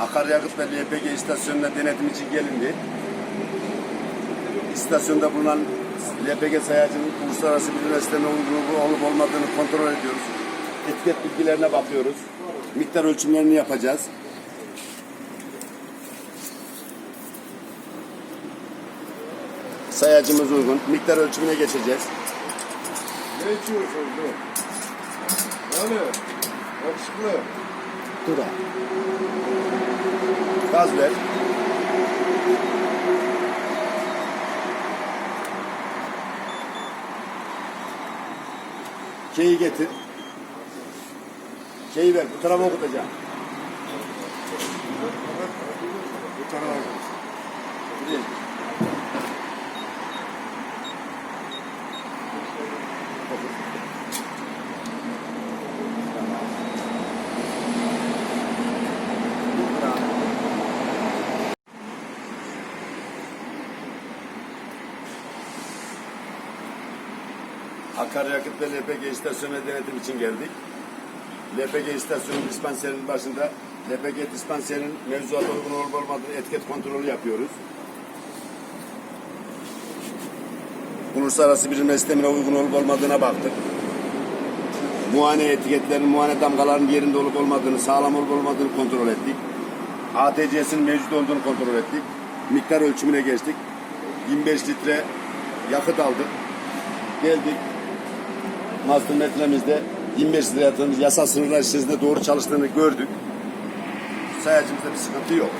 Akaryakıt ve LPG istasyonuna denetim için gelindi. İstasyonda bulunan LPG sayacının uluslararası bir üniversitenin uygunluğu olup olmadığını kontrol ediyoruz. Etiket bilgilerine bakıyoruz. Miktar ölçümlerini yapacağız. Sayacımız uygun. Miktar ölçümüne geçeceğiz. Ne içiyorsun bu? Yani yakışıklı. Dur abi. Gaz ver. K'yi getir. K'yi ver. Bu tarafa okutacağım. Bu tarafa. Akaryakıt ve LPG istasyonu denetim için geldik. LPG istasyonu dispanserinin başında LPG dispanserinin mevzuata uygun olup olmadığını etiket kontrolü yapıyoruz. Uluslararası bir sistemine uygun olup olmadığına baktık. Muayene etiketlerin, muayene damgaların yerinde olup olmadığını, sağlam olup olmadığını kontrol ettik. ATC'sinin mevcut olduğunu kontrol ettik. Miktar ölçümüne geçtik. 25 litre yakıt aldık. Geldik. Master metremizde 25 litre yatırımız yasal sınırlar içerisinde doğru çalıştığını gördük. Sayacımızda bir sıkıntı yok.